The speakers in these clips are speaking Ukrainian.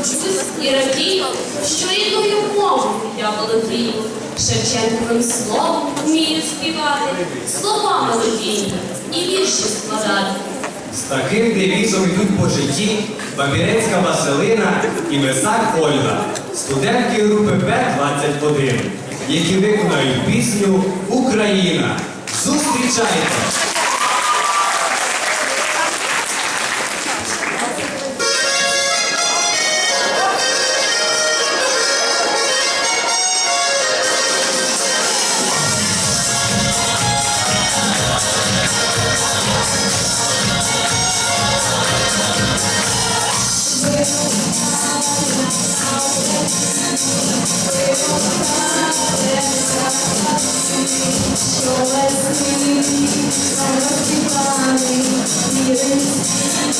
горджусь і радію, що рідною мовою я володію. Шевченковим словом вмію співати, слова мелодійні і вірші складати. З таким девізом йдуть по житті Бабірецька Василина і Месак Ольга, студентки групи П-21, які виконають пісню Україна. Зустрічайте!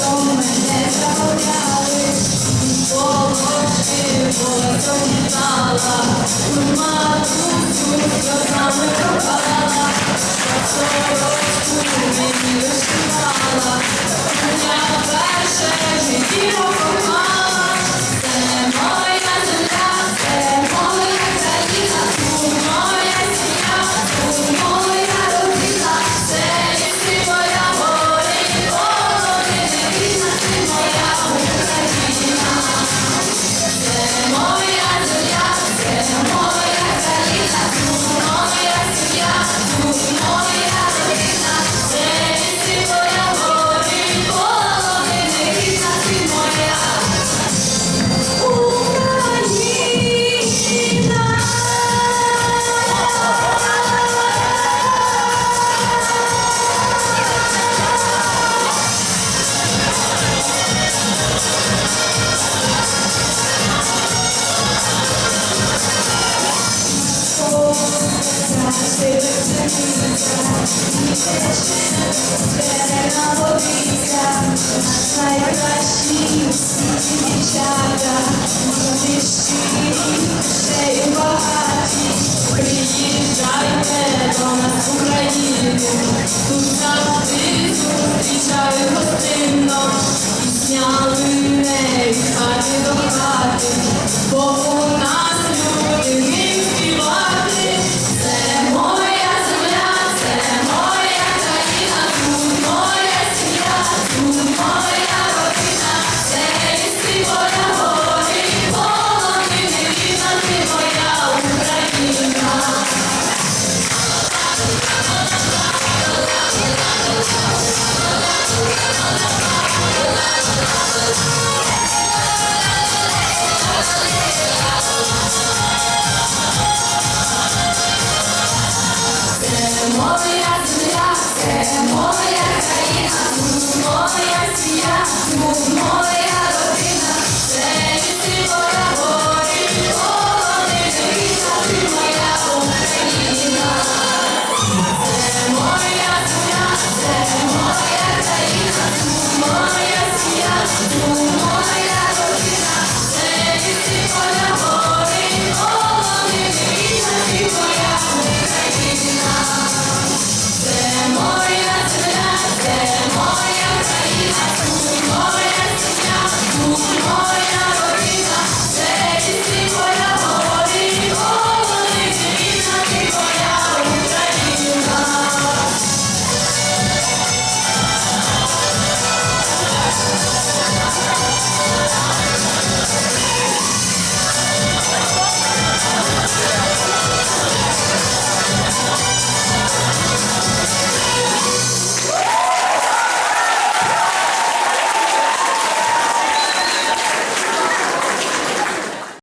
що мене забрали, полочки, полотом. Приїжджайте моя земля, моя країна, моя сім'я, моя родина. це